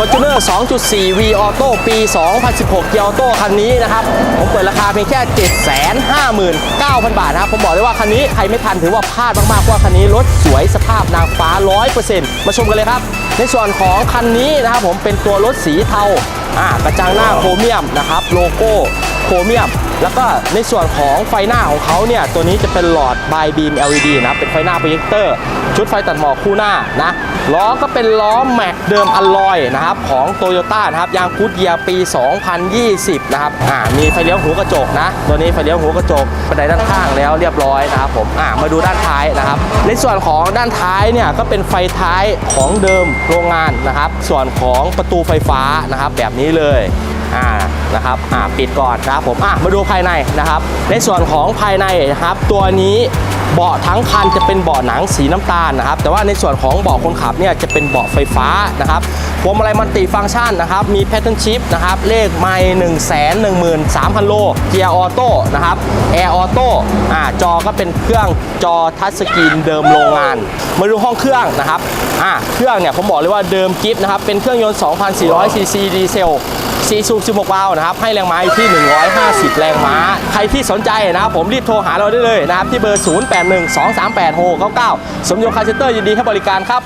Fortuner 2.4 V Auto ปี 2016 เกียร์ออโต้คันนี้นะครับ ผมเปิดราคาเพียงแค่ 759,000 บาทนะครับ ผมบอกเลยว่าคันนี้ใครไม่ทันถือว่าพลาดมากๆเพราะว่าคันนี้รถสวยสภาพนางฟ้า 100%มาชมกันเลยครับ ในส่วนของคันนี้นะครับผมเป็นตัวรถสีเทาอ่ากระจังหน้าโครเมียมนะครับโลโก้โครเมียม แล้วก็ในส่วนของไฟหน้าของเขาเนี่ยตัวนี้จะเป็นหลอดบายบีม LED นะเป็นไฟหน้าโปรเจคเตอร์ ชุดไฟตัดหมอกคู่หน้านะล้อก็เป็นล้อแม็กเดิมอลลอยนะครับของโตโยต้านะครับยางกูดเยียปี 2020 นะครับอ่ามีไฟเลี้ยวหูกระจกนะ ตัวนี้ไฟเลี้ยวหูกระจกบันไดด้านข้างแล้วเรียบร้อยนะครับผมอ่ามาดูด้านท้ายนะครับ ในส่วนของด้านท้ายเนี่ยก็เป็นไฟท้ายของเดิมโรงงานนะครับ ส่วนของประตูไฟฟ้านะครับ แบบนี้เลยอ่านะครับอ่าปิดก่อนนะครับผมอะมาดูภายในนะครับ ในส่วนของภายในนะครับ ตัวนี้ เบาะทั้งคันจะเป็นเบาะหนังสีน้ำตาลนะครับ แต่ว่าในส่วนของเบาะคนขับเนี่ยจะเป็นเบาะไฟฟ้านะครับพวงมาลัยมัลติฟังก์ชันนะครับ มีแพทเทิร์นชิพนะครับ เลขไม่1 1 3 0 0 0โล เกียร์ออโต้นะครับ แอร์ออโต้อ่าจอก็เป็นเครื่องจอทัชสกรีนเดิมโรงงาน มาดูห้องเครื่องนะครับอ่าเครื่องเนี่ยผมบอกเลยว่าเดิมกิฟต์นะครับ เป็นเครื่องยนต์ 2,400ซีซีดีเซลซีซู16วาล์วนะครับ ให้แรงม้าอยู่ที่ 150 แรงม้า รที่สนใจนะครับผมรีบโทรหาเราได้เลยนะครับที่เบอร์ 0812386999 สมยงคาร์เซ็นเตอร์ยินดีให้บริการครับ